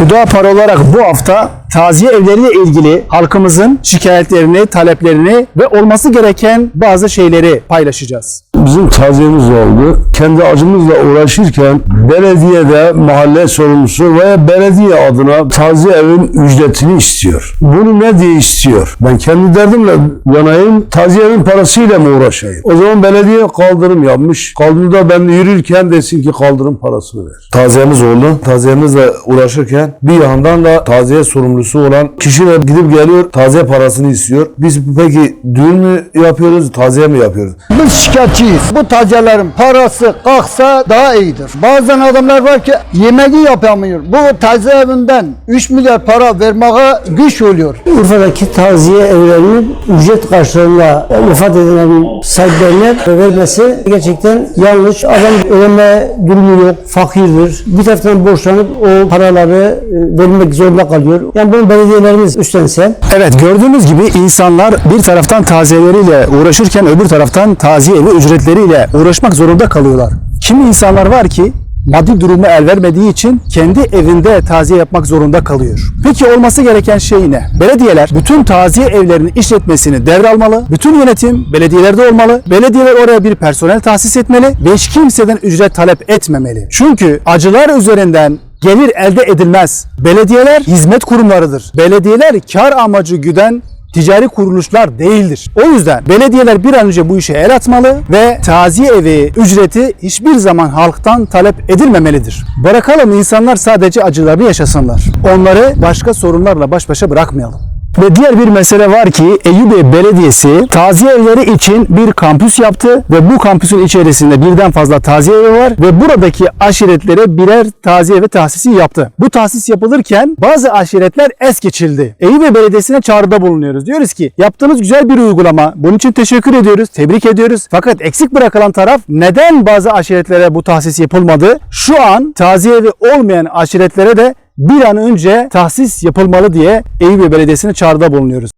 Hüdapar olarak bu hafta taziye evleriyle ilgili halkımızın şikayetlerini, taleplerini ve olması gereken bazı şeyleri paylaşacağız. Bizim taziyemiz oldu. Kendi acımızla uğraşırken belediyede mahalle sorumlusu veya belediye adına taziye evin ücretini istiyor. Bunu ne diye istiyor? Ben kendi derdimle yanayım, taziye evin parasıyla mı uğraşayım? O zaman belediye kaldırım yapmış. Kaldırımda ben yürürken desin ki kaldırım parasını ver. Taziyemiz oldu. Taziyemizle uğraşırken bir yandan da taziye sorumlusu olan kişi de gidip geliyor taziye parasını istiyor. Biz peki düğün mü yapıyoruz, taziye mi yapıyoruz? Biz şikayetçiyiz. Bu tacelerin parası kalksa daha iyidir. Bazen adamlar var ki yemeği yapamıyor. Bu taze evinden 3 milyar para vermeye güç oluyor. Urfa'daki taziye evlerinin ücret karşılığında vefat edenlerin sahiplerine vermesi gerçekten yanlış. Adam ödeme durumu yok, fakirdir. Bir taraftan borçlanıp o paraları e, vermek zorunda kalıyor. Yani bunu belediyelerimiz üstlense Evet gördüğünüz gibi insanlar bir taraftan taziyeleriyle uğraşırken öbür taraftan taziye evi ücretleriyle uğraşmak zorunda kalıyorlar. Kimi insanlar var ki maddi durumu el vermediği için kendi evinde taziye yapmak zorunda kalıyor. Peki olması gereken şey ne? Belediyeler bütün taziye evlerinin işletmesini devralmalı. Bütün yönetim belediyelerde olmalı. Belediyeler oraya bir personel tahsis etmeli ve hiç kimseden ücret talep etmemeli. Çünkü acılar üzerinden gelir elde edilmez. Belediyeler hizmet kurumlarıdır. Belediyeler kar amacı güden ticari kuruluşlar değildir. O yüzden belediyeler bir an önce bu işe el atmalı ve taziye evi ücreti hiçbir zaman halktan talep edilmemelidir. Bırakalım insanlar sadece acılarını yaşasınlar. Onları başka sorunlarla baş başa bırakmayalım. Ve diğer bir mesele var ki Eyyubiye Belediyesi taziye evleri için bir kampüs yaptı ve bu kampüsün içerisinde birden fazla taziye evi var ve buradaki aşiretlere birer taziye evi tahsisi yaptı. Bu tahsis yapılırken bazı aşiretler es geçildi. Eyyubiye Belediyesi'ne çağrıda bulunuyoruz. Diyoruz ki yaptığınız güzel bir uygulama. Bunun için teşekkür ediyoruz, tebrik ediyoruz. Fakat eksik bırakılan taraf neden bazı aşiretlere bu tahsis yapılmadı? Şu an taziye evi olmayan aşiretlere de bir an önce tahsis yapılmalı diye Eyüp Belediyesi'ne çağrıda bulunuyoruz.